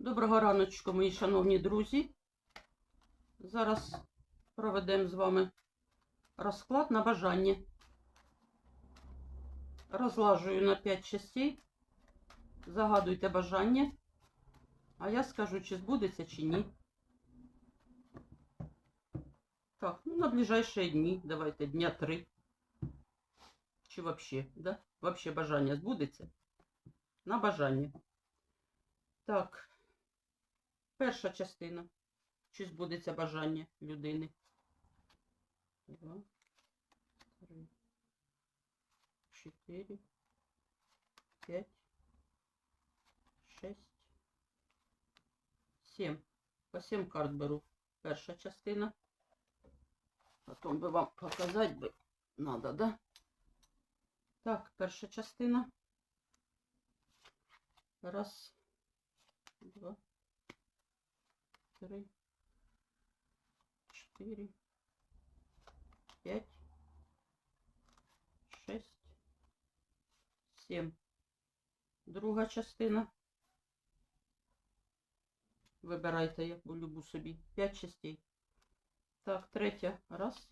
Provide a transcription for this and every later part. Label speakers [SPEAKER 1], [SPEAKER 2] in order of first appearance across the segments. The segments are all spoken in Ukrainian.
[SPEAKER 1] Доброго раночку, мої шановні друзі. Зараз проведемо з вами розклад на бажання. Розлажую на 5 частей. Загадуйте бажання. А я скажу, чи збудеться, чи ні. Так, ну на ближайшие дні. Давайте дня 3. Чи вообще, да? Вообще бажання збудеться? На бажання. Так. Перша частина. Чи збудеться бажання людини? Два, три, чотири, п'ять, шесть, сім. По сім карт беру. Перша частина. Потім би вам показати би надо, да? Так, перша частина. Раз, два, три, четыре, пять, шесть, сім. Друга частина. Вибирайте яку любу собі. П'ять частей. Так, третя. Раз.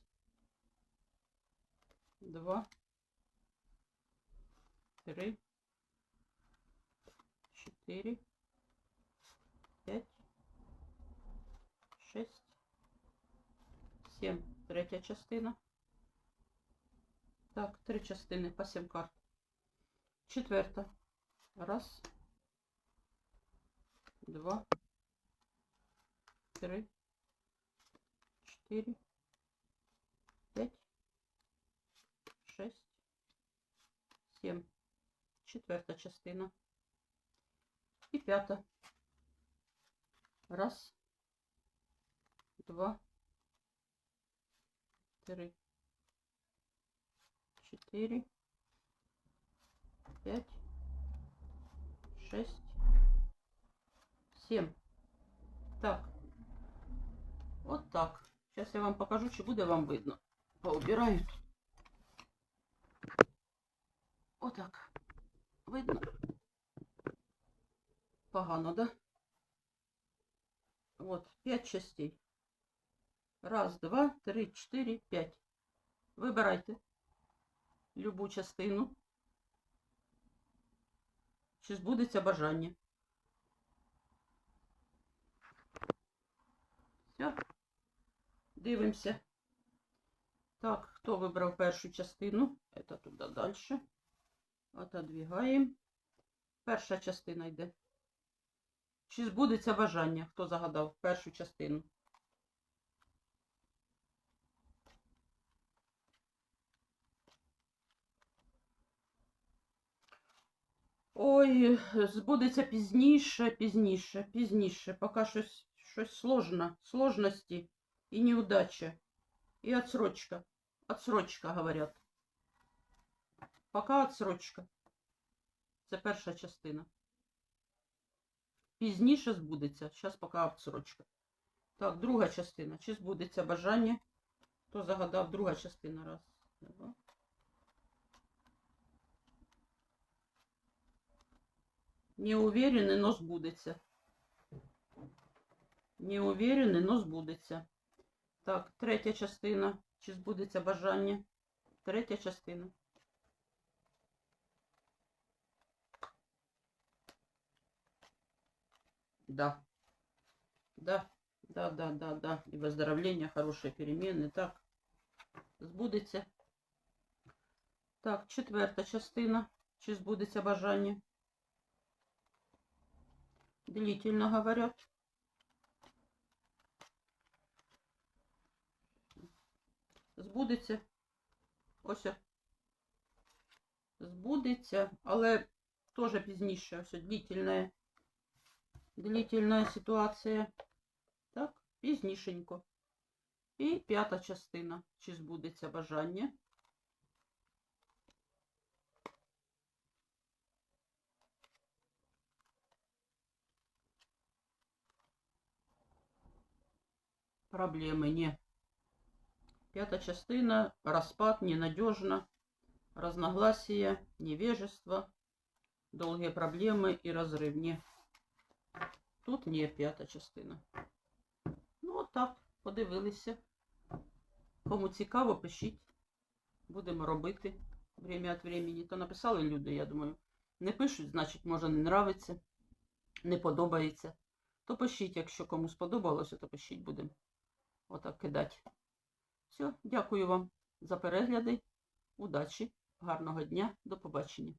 [SPEAKER 1] Два. Три. Чотири. Сім. Третя частина. Так, три частини по сім карт. Четверта. Раз. Два. Три. Чотири. П'ять. Шесть. Сім. Четверта частина. І п'ята. Раз. Два. Три. Четыре. Пять. Шесть. Семь. Так. Вот так. Сейчас я вам покажу, чи буде вам видно. Поубираю тут. Отак. Видно? Погано, да? Вот, пять частей. Раз, два, три, чотири, п'ять. Вибирайте любу частину. Чи збудеться бажання. Все. Дивимося. Так, хто вибрав першу частину? Это туди далі. Отодвигаємо. Перша частина йде. Чи збудеться бажання? Хто загадав першу частину? Ой, збудеться пізніше, пізніше, пізніше. Поки щось, щось сложно, сложності і неудача. І отсрочка. Отсрочка, говорять. Поки отсрочка. Це перша частина. Пізніше збудеться. Зараз поки отсрочка. Так, друга частина. Чи збудеться бажання? Хто загадав друга частина? Раз, два. Не уверены, но збудеться. Не уверены, но збудеться. Так, третя частина. Чи збудеться бажання? Третя частина. Да. Да, да, да, да, да. И выздоровление, хорошие перемены. Так, збудеться. Так, четверта частина. Чи збудеться бажання? Длительно говорят. Збудеться. Ось. Збудеться, але теж пізніше. Ось длительна, длительна ситуація. Так, пізнішенько. І п'ята частина. Чи збудеться бажання? Проблеми не. П'ята частина. Розпад, ненадежно. Разногласия, невежество, долгие проблемы и разрыв. Не. Тут ні, п'ята частина. Ну, отак, подивилися. Кому цікаво, пишіть. Будемо робити время від времени. То написали люди, я думаю. Не пишуть, значить, може, не нравиться, не подобається. То пишіть, якщо кому сподобалося, то пишіть, будемо кидати. Все, дякую вам за перегляди. Удачі, гарного дня, до побачення.